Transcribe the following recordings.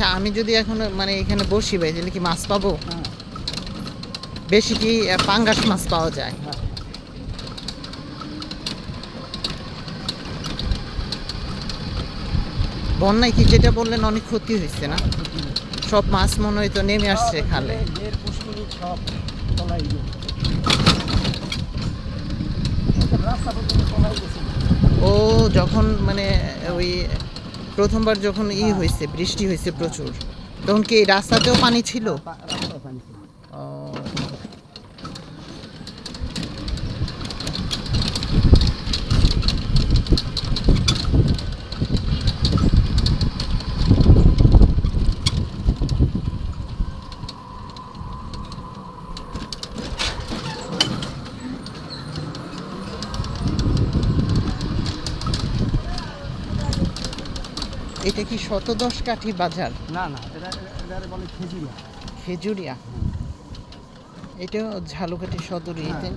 আচ্ছা আমি যদি এখন মানে এখানে বসি ভাই তাহলে কি মাছ পাবো? হ্যাঁ। বেশি কি পাঙ্গাস মাছ পাওয়া যায়? হ্যাঁ। বন্যায় কি যেটা বললেন অনেক ক্ষতি হয়েছে না? সব মাছ মনে হয় তো নেমে আসছে খালে। ও যখন মানে ওই প্রথমবার যখন ই হয়েছে বৃষ্টি হয়েছে প্রচুর। তখন কি এই রাস্তাতেও পানি ছিল। এটা কি শতদশ কাঠি বাজার? না না এটা এটা বলে খেজুরিয়া। খেজুরিয়া। এটা ঝালুকাঠি সদরে হ্যাঁ।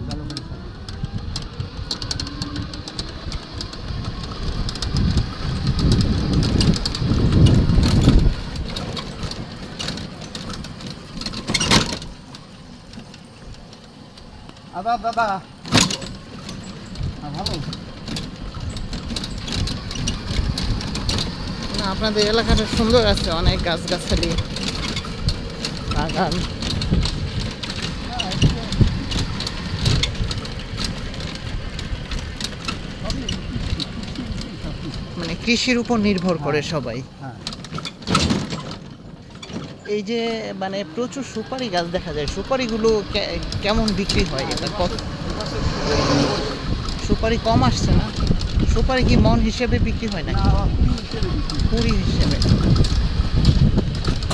আদা দাদা হ্যাঁ, ভালো আপনাদের এলাকাটা সুন্দর আছে অনেক গাছগাছালি বাগান। হ্যাঁ। মানে কৃষির উপর নির্ভর করে সবাই। হ্যাঁ। এই যে মানে প্রচুর সুপারি গাছ দেখা যায় সুপারিগুলো কেমন বিক্রি হয়? এটা কত? সুপারি কম আসছে না? সুপারি কি মন হিসেবে বিক্রি হয় না কুড়ি হিসেবে।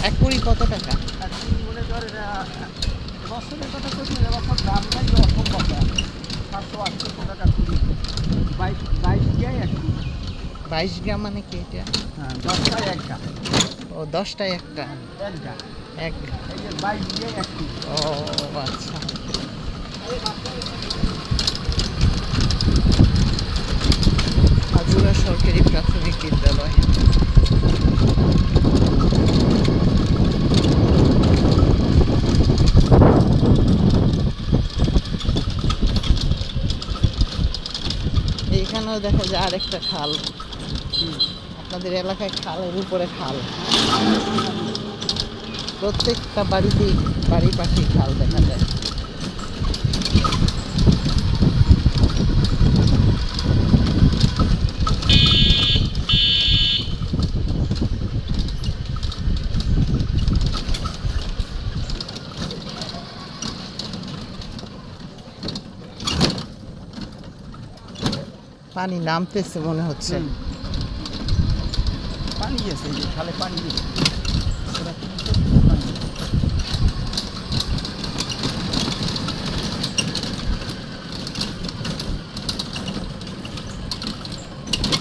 এক কুড়ি কত টাকা? বাইশ গ্রাম মানে কি এটা? দশটায় এক গা ও, দশটায় একটা। এক গা এক বাইশ গিয়ে এক ও আচ্ছা। এইখানেও দেখা যায় আরেকটা খাল। আপনাদের এলাকায় খালের উপরে খাল। প্রত্যেকটা বাড়িতেই বাড়ি পাখি খাল দেখা যায়। পানি নামতেছে মনে হচ্ছে। পানি গেছে খালে পানি